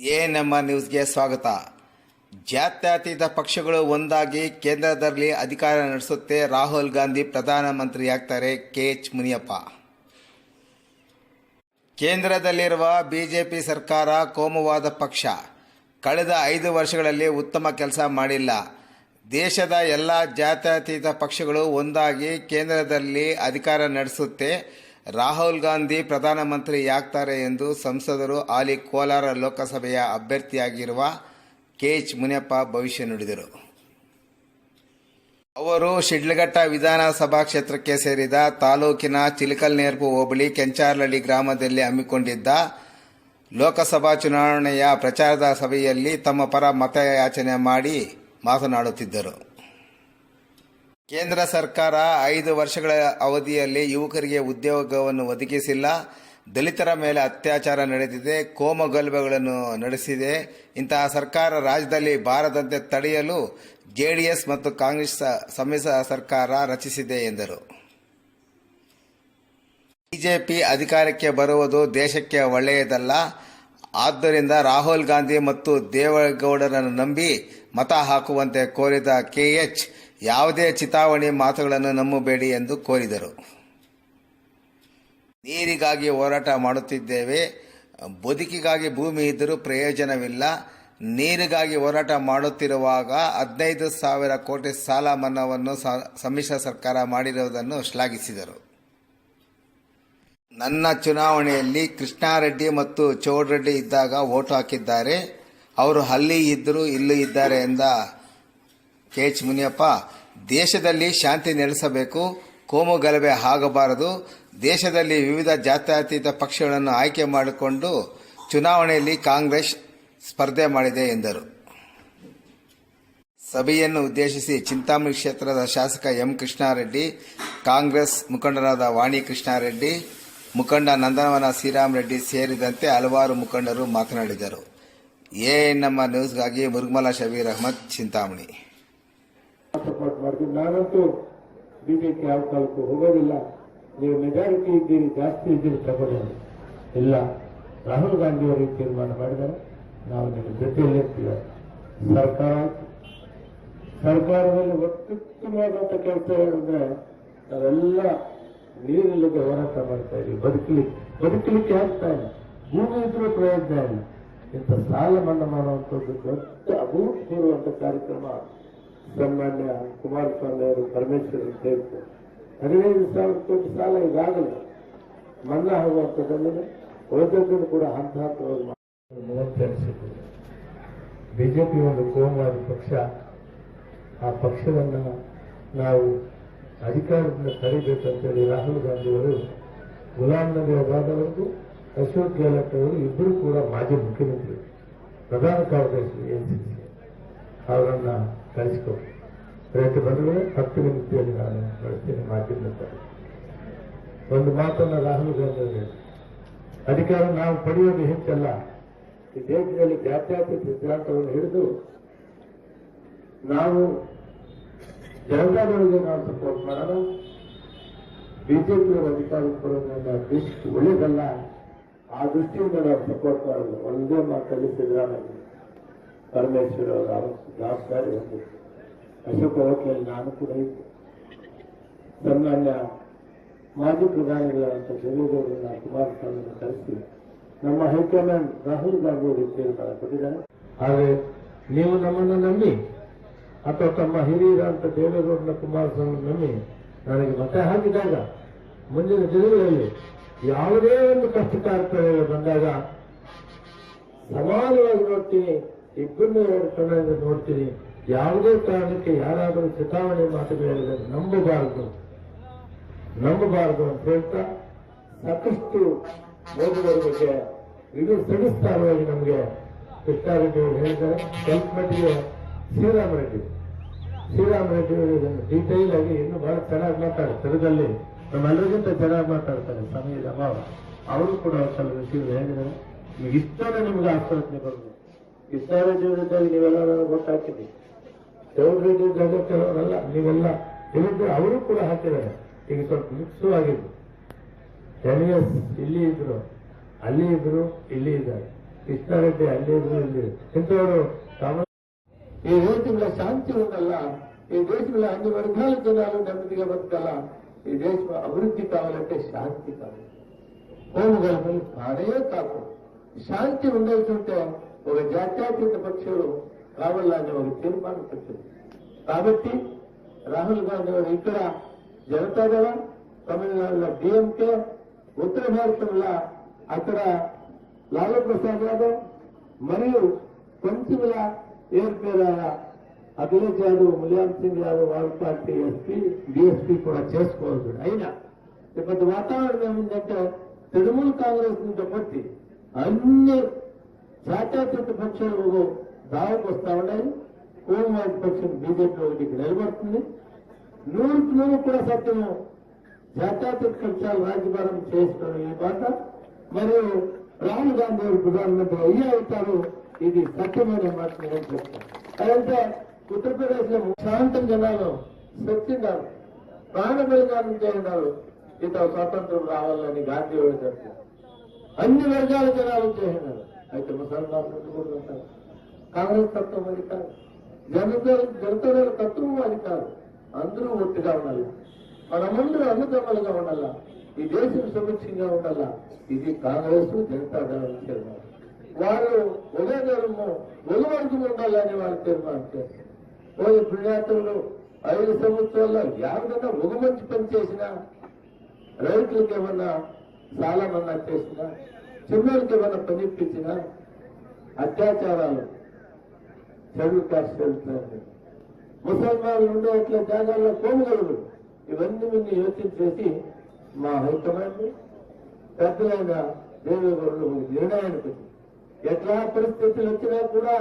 ANM ನ್ಯೂಸ್ಗೆ ಸ್ವಾಗತ. ಜಾತ್ಯತೀತ ಪಕ್ಷಗಳು ಒಂದಾಗಿ ಕೇಂದ್ರದಲ್ಲಿ ಅಧಿಕಾರ ನಡೆಸುತ್ತೆ ರಾಹುಲ್ ಗಾಂಧಿ ಪ್ರಧಾನಮಂತ್ರಿಯಾಗ್ತಾರೆ ಕೆಎಚ್ ಮುನಿಯಪ್ಪ. ಕೇಂದ್ರದಲ್ಲಿರುವ ಬಿಜೆಪಿ ಸರ್ಕಾರ ಕೋಮುವಾದ ಪಕ್ಷ. ಕಳೆದ ಐದು ವರ್ಷಗಳಲ್ಲಿ ಉತ್ತಮ ಕೆಲಸ ಮಾಡಿಲ್ಲ. ದೇಶದ ಎಲ್ಲ ಜಾತ್ಯತೀತ ಪಕ್ಷಗಳು ಒಂದಾಗಿ ಕೇಂದ್ರದಲ್ಲಿ ಅಧಿಕಾರ ನಡೆಸುತ್ತೆ. ರಾಹುಲ್ ಗಾಂಧಿ ಪ್ರಧಾನಮಂತ್ರಿ ಪ್ರಧಾನಮಂತ್ರಿಯಾಗ್ತಾರೆ ಎಂದು ಸಂಸದರು ಆಲಿ ಕೋಲಾರ ಲೋಕಸಭೆಯ ಅಭ್ಯರ್ಥಿಯಾಗಿರುವ ಕೆ ಎಚ್ ಮುನಿಯಪ್ಪ ಭವಿಷ್ಯ ನುಡಿದರು. ಅವರು ಶಿಡ್ಲಘಟ್ಟ ವಿಧಾನಸಭಾ ಕ್ಷೇತ್ರಕ್ಕೆ ಸೇರಿದ ತಾಲೂಕಿನ ಚಿಲಕಲ್ನೇರ್ಪು ಹೋಬಳಿ ಕೆಂಚಾರ್ಲಳ್ಳಿ ಗ್ರಾಮದಲ್ಲಿ ಹಮ್ಮಿಕೊಂಡಿದ್ದ ಲೋಕಸಭಾ ಚುನಾವಣೆಯ ಪ್ರಚಾರದ ಸಭೆಯಲ್ಲಿ ತಮ್ಮ ಪರ ಮತಯಾಚನೆ ಮಾಡಿ ಮಾತನಾಡುತ್ತಿದ್ದರು. ಕೇಂದ್ರ ಸರ್ಕಾರ ಐದು ವರ್ಷಗಳ ಅವಧಿಯಲ್ಲಿ ಯುವಕರಿಗೆ ಉದ್ಯೋಗವನ್ನು ಒದಗಿಸಿಲ್ಲ. ದಲಿತರ ಮೇಲೆ ಅತ್ಯಾಚಾರ ನಡೆದಿದೆ, ಕೋಮಗಲ್ಭೆಗಳನ್ನು ನಡೆಸಿದೆ. ಇಂತಹ ಸರ್ಕಾರ ರಾಜ್ಯದಲ್ಲಿ ಬಾರದಂತೆ ತಡೆಯಲು ಜೆಡಿಎಸ್ ಮತ್ತು ಕಾಂಗ್ರೆಸ್ ಸಮ್ಮಿಶ್ರ ಸರ್ಕಾರ ರಚಿಸಿದೆ ಎಂದರು. ಬಿಜೆಪಿ ಅಧಿಕಾರಕ್ಕೆ ಬರುವುದು ದೇಶಕ್ಕೆ ಒಳ್ಳೆಯದಲ್ಲ. ಆದ್ದರಿಂದ ರಾಹುಲ್ ಗಾಂಧಿ ಮತ್ತು ದೇವೇಗೌಡರನ್ನು ನಂಬಿ ಮತ ಹಾಕುವಂತೆ ಕೋರಿದ ಕೆಎಚ್ ಯಾವುದೇ ಚಿತಾವಣೆ ಮಾತುಗಳನ್ನು ನಂಬಬೇಡಿ ಎಂದು ಕೋರಿದರು. ನೀರಿಗಾಗಿ ಹೋರಾಟ ಮಾಡುತ್ತಿದ್ದೇವೆ. ಬದುಕಿಗಾಗಿ ಭೂಮಿ ಇದ್ದರೂ ಪ್ರಯೋಜನವಿಲ್ಲ. ನೀರಿಗಾಗಿ ಹೋರಾಟ ಮಾಡುತ್ತಿರುವಾಗ ಹದಿನೈದು ಸಾವಿರ ಕೋಟಿ ಸಾಲ ಮನ್ನಾವನ್ನು ಸಮ್ಮಿಶ್ರ ಸರ್ಕಾರ ಮಾಡಿರುವುದನ್ನು ಶ್ಲಾಘಿಸಿದರು. ನನ್ನ ಚುನಾವಣೆಯಲ್ಲಿ ಕೃಷ್ಣಾರೆಡ್ಡಿ ಮತ್ತು ಚೌಡ್ರೆಡ್ಡಿ ಇದ್ದಾಗ ಓಟು ಹಾಕಿದ್ದಾರೆ. ಅವರು ಅಲ್ಲಿ ಇದ್ದರೂ ಇಲ್ಲೂ ಇದ್ದಾರೆ ಎಂದ ಕೆ ಎಚ್ ಮುನಿಯಪ್ಪ, ದೇಶದಲ್ಲಿ ಶಾಂತಿ ನೆಲೆಸಬೇಕು, ಕೋಮು ಗಲಭೆ ಆಗಬಾರದು, ದೇಶದಲ್ಲಿ ವಿವಿಧ ಜಾತ್ಯತೀತ ಪಕ್ಷಗಳನ್ನು ಆಯ್ಕೆ ಮಾಡಿಕೊಂಡು ಚುನಾವಣೆಯಲ್ಲಿ ಕಾಂಗ್ರೆಸ್ ಸ್ಪರ್ಧೆ ಮಾಡಿದೆ ಎಂದರು. ಸಭೆಯನ್ನು ಉದ್ದೇಶಿಸಿ ಚಿಂತಾಮಣಿ ಕ್ಷೇತ್ರದ ಶಾಸಕ ಎಂ ಕೃಷ್ಣಾರೆಡ್ಡಿ, ಕಾಂಗ್ರೆಸ್ ಮುಖಂಡರಾದ ವಾಣಿ ಕೃಷ್ಣಾರೆಡ್ಡಿ ಮುಖಂಡ ನಂದನವನ ಶ್ರೀರಾಮ್ ರೆಡ್ಡಿ ಸೇರಿದಂತೆ ಹಲವಾರು ಮುಖಂಡರು ಮಾತನಾಡಿದರು. ಎಎನ್ಎಂ ನ್ಯೂಸ್ಗಾಗಿ ಮುರುಗಮಲ ಶಬೀರ್ ಅಹಮದ್ ಚಿಂತಾಮಣಿ. ಸಪೋರ್ಟ್ ಮಾಡ್ತೀನಿ ನಾನಂತೂ ಬಿಜೆಪಿ ಯಾವ ಕಾಲಕ್ಕೂ ಹೋಗೋದಿಲ್ಲ. ನೀವು ಮೆಜಾರಿಟಿ ಇದ್ದೀರಿ, ಜಾಸ್ತಿ ಇದ್ದೀರಿ, ತಗೊಳ್ಳಿ ಇಲ್ಲ, ರಾಹುಲ್ ಗಾಂಧಿ ಅವರು ತೀರ್ಮಾನ ಮಾಡಿದರೆ ನಾವು ನಿಮ್ಮ ಜೊತೆಯಲ್ಲಿ ಇರ್ತೀವಿ. ಸರ್ಕಾರ. ಸರ್ಕಾರದಲ್ಲಿ ಅತ್ಯುತ್ತಮವಾದಂಥ ಕೆಲಸ ಏನಂದ್ರೆ, ನಾವೆಲ್ಲ ನೀರಿಲ್ಲದೆ ಹೋರಾಟ ಮಾಡ್ತಾ ಇದೀವಿ ಬದುಕಲಿಕ್ಕೆ ಬದುಕಲಿಕ್ಕೆ ಆಗ್ತಾ ಇಲ್ಲ. ಭೂಮಿ ಇದ್ರೂ ಪ್ರಯೋಜನ ಇಲ್ಲ. ಇಂಥ ಸಾಲ ಮನ್ನಾ ಮಾಡುವಂಥದ್ದು ದೊಡ್ಡ ಅಭೂತಪೂರ್ವಂತ ಕಾರ್ಯಕ್ರಮ ಸನ್ಮಾನ್ಯ ಕುಮಾರಸ್ವಾಮಿ ಅವರು ಪರಮೇಶ್ವರ್ ಸೇರಿತು ಹದಿನೈದು ಸಾವಿರ ಕೋಟಿ ಸಾಲ ಈಗಾಗಲೇ ಮನ್ನಾ ಆಗುವಂಥದ್ದಲ್ಲದೆ ಉಳಿದದ್ದನ್ನು ಕೂಡ ಹಂತ ಹಂತವಾಗಿ ಮೂವತ್ತೆರಡು ಸೀಟು. ಬಿಜೆಪಿ ಒಂದು ಕೋಮುವಾದಿ ಪಕ್ಷ. ಆ ಪಕ್ಷವನ್ನು ನಾವು ಅಧಿಕಾರದಿಂದ ತಡಿಬೇಕಂತೇಳಿ ರಾಹುಲ್ ಗಾಂಧಿ ಅವರು ಗುಲಾಂ ನಬಿ ಆಜಾದ್ ಅವರು ಅಶೋಕ್ ಗೆಹ್ಲೋಟ್ ಅವರು ಇಬ್ಬರು ಕೂಡ ಮಾಜಿ ಮುಖ್ಯಮಂತ್ರಿ, ಪ್ರಧಾನ ಕಾರ್ಯದರ್ಶಿ ಎನ್ಸಿಸಿ. ಅವರನ್ನ ಕಳಿಸ್ಕೊ ರೈತ ಬಂದರೆ ಹತ್ತು ನಿಮಿಷದಲ್ಲಿ ನಾನು ಕಳಿಸ್ತೀನಿ ಮಾಧ್ಯಮದ ಒಂದು ಮಾತನ್ನ ರಾಹುಲ್ ಗಾಂಧಿ ಅವರು ಅಧಿಕಾರ ನಾವು ಪಡೆಯೋದು ಹೆಚ್ಚಲ್ಲ. ಈ ದೇಶದಲ್ಲಿ ಜಾತ್ಯತೀತ ಸಿದ್ಧಾಂತವನ್ನು ಹಿಡಿದು, ನಾವು ಜನತಾದಳಿಗೆ ನಾವು ಸಪೋರ್ಟ್ ಮಾಡೋಣ ಬಿಜೆಪಿಯವರು ಅಧಿಕಾರಕ್ಕೆ ಬರೋದ್ರಿಂದ ದೇಶಕ್ಕೆ ಒಳ್ಳೇದಲ್ಲ. ಆ ದೃಷ್ಟಿಯಿಂದ ನಾವು ಸಪೋರ್ಟ್ ಮಾಡೋದು. ಒಂದೇ ಮಾತಲ್ಲಿ ಸಿದ್ದರಾಮಯ್ಯ. ಪರಮೇಶ್ವರ ಅವರ ಜವಾಬ್ದಾರಿ ಒಂದು. ಅಶೋಕ ಹೋಟ್ಲಲ್ಲಿ ನಾನು ಕೂಡ ಇದ್ದೆ. ಸನ್ಮಾನ್ಯ ಮಾಜಿ ಪ್ರಧಾನಿಗಳಂತ ದೇವೇಗೌಡರನ್ನ ಕುಮಾರಸ್ವಾಮಿಯನ್ನು ಕರೆಸಿ. ನಮ್ಮ ಹೈಕಮಾಂಡ್ ರಾಹುಲ್ ಗಾಂಧಿ ಅವರು ತೀರ್ಮಾನ ಕೊಟ್ಟಿದ್ದಾರೆ. ಆದರೆ ನೀವು ನಮ್ಮನ್ನು ನಂಬಿ ಅಥವಾ ತಮ್ಮ ಹಿರಿಯರಂತ ದೇವೇಗೌಡನ ಕುಮಾರಸ್ವಾಮಿ ನಂಬಿ ನನಗೆ ಮತ ಹಾಕಿದಾಗ ಮುಂದಿನ ದಿನಗಳಲ್ಲಿ ಯಾವುದೇ ಒಂದು ಕಷ್ಟ ಕಾರ್ಯಕ್ರಮಗಳು ಬಂದಾಗ ಸಮಾನವಾಗಿ ನೋಡ್ತೀನಿ, ಇಬ್ಬರನ್ನೂ ಎರಡು ನೋಡ್ತೀನಿ. ಯಾವುದೇ ಕಾರಣಕ್ಕೆ ಯಾರಾದರೂ ಚುನಾವಣೆ ಮಾತುಗಳಿದ್ರೆ ನಂಬಬಾರದು. ನಂಬಬಾರದು ಅಂತ ಹೇಳ್ತಾ ಸಾಕಷ್ಟು ಓದುಗರ ಬಗ್ಗೆ ಇದು ಸಡಿಸ್ತಾರವಾಗಿ ನಮಗೆ ಕೃಷ್ಣಾರೆಡ್ಡಿ ಅವರು ಹೇಳಿದ್ದಾರೆ. ಸ್ವಲ್ಪ ಮಟ್ಟಿಗೆ ಶ್ರೀರಾಮ ರೆಡ್ಡಿ ಶ್ರೀರಾಮ್ ರೆಡ್ಡಿ ಡೀಟೈಲ್ ಆಗಿ ಇನ್ನು ಬಹಳ ಚೆನ್ನಾಗಿ ಮಾತಾಡ್ತಾರೆ ತೆರದಲ್ಲಿ ನಮ್ಮೆಲ್ಲರಿಗಿಂತ ಚೆನ್ನಾಗಿ ಮಾತಾಡ್ತಾರೆ ಸಮಯದ ಅಭಾವ ಅವರು ಕೂಡ ಕೆಲವು ವಿಷಯಗಳು ಹೇಳಿದರೆ ಇಷ್ಟನೇ ನಿಮ್ಗೆ ಆಸ್ಪತ್ರೆ ಬರ್ಬೋದು ಇಷ್ಟಾರೆಡ್ಡಿ ವಿರುದ್ಧವಾಗಿ ನೀವೆಲ್ಲ ನಾನು ಗೊತ್ತಾಗ್ತಿದ್ವಿ ದೇವ್ರ ರೆಡ್ಡಿ ವಿರುದ್ಧ ಕೆಲವರೆಲ್ಲ ನೀವೆಲ್ಲ ವಿರುದ್ಧ ಅವರು ಕೂಡ ಹಾಕಿದ್ದಾರೆ. ಈಗ ಸ್ವಲ್ಪ ಮಿಕ್ಸು ಆಗಿದ್ದು ಎನ್ ಇಲ್ಲಿ ಇದ್ರು, ಅಲ್ಲಿ ಇದ್ರು, ಇಲ್ಲಿ ಇದ್ದಾರೆ. ಕೃಷ್ಣಾರೆಡ್ಡಿ ಅಲ್ಲಿ ಇದ್ರು, ಇಲ್ಲಿ ಇಂಥವರು ఈ దేశంలో శాంతి ఉండాలా ఈ దేశంలో అన్ని వర్గాల జనాలు నెమ్మదిగా బతకాల ఈ దేశం అభివృద్ధి కావాలంటే శాంతి కావాలి. హోమగల్పలు కానే కాకు. శాంతి ఉండాల్సి ఉంటే ఒక జాత్యాతీత పక్షులు కావాలని ఒక తీర్మానం పెట్టింది కాబట్టి రాహుల్ గాంధీ గారు ఇక్కడ జనతాదళ తమిళనాడులో డిఎంకే ఉత్తర భారతంలో అక్కడ లాలూ ప్రసాద్ యాదవ్ మరియు కొంచెంల ఏర్పేర అఖిలేష్ యాదవ్ ములాయం సింగ్ యాదవ్ వాళ్ళ పార్టీ ఎస్పీ డిఎస్పీ కూడా చేసుకోవచ్చు. అయినా ఇప్పుడు వాతావరణం ఏముందంటే తృణమూల్ కాంగ్రెస్ నుంచి పట్టి అన్ని జాతీయత పక్షాలు దావకు వస్తా ఉన్నాయి. కోమవాది పక్షం బీజేపీలో ఒకటి నిలబడుతుంది. నూరుకు నూరు కూడా సత్యం జాతీయ పక్షాలు రాజ్యభారం చేస్తున్నారు ఈ మాట మరియు రాహుల్ గాంధీ గారు ప్రధానమంత్రి అయ్యే అవుతారు. ఇది సత్యమైన మాట నేను చెప్తాను అదంటే ఉత్తరప్రదేశ్లో శాంతం జనాలు సత్యున్నారు ప్రాణ బలిదానం చేయన్నారు ఇత స్వాతంత్రం రావాలని గాంధీ వాళ్ళు చెప్తారు అన్ని వర్గాల జనాలు చేసినారు అయితే ముసల్మాన్లు కూడా ఉంటారు. కాంగ్రెస్ తత్వం అది కాదు. జనతా జనతా తత్వం అది కాదు. అందరూ ఒట్టిగా ఉండాలి. మనమందరూ అన్నదమ్ములుగా ఉండాలా? ఈ దేశం సుభిక్షంగా ఉండాలా? ఇది కాంగ్రెస్ జనతా దళం తీర్మానం వారు ఒకే వెలువడుతూ ఉండాలని వారు తీర్మానం చేస్తారు పోయి పుణ్యాతులు ఐదు సంవత్సరాల్లో ఎవరికన్నా ఒక మంచి పని చేసినా రైతులకు ఏమన్నా సాలమన్నా చేసినా చిన్నోళ్ళకి ఏమన్నా పని ఇప్పించినా అత్యాచారాలు చెడు కాస్ట్ వెళ్తున్నారు ముసల్మాన్లు ఉండే అట్లా జాగాల్లో కోమగలరు ఇవన్నీ మీరు యోచన చేసి మా హైకమాండ్ పెద్దలైన దేవేగౌడలు నిర్ణయానికి ఎట్లా పరిస్థితులు వచ్చినా కూడా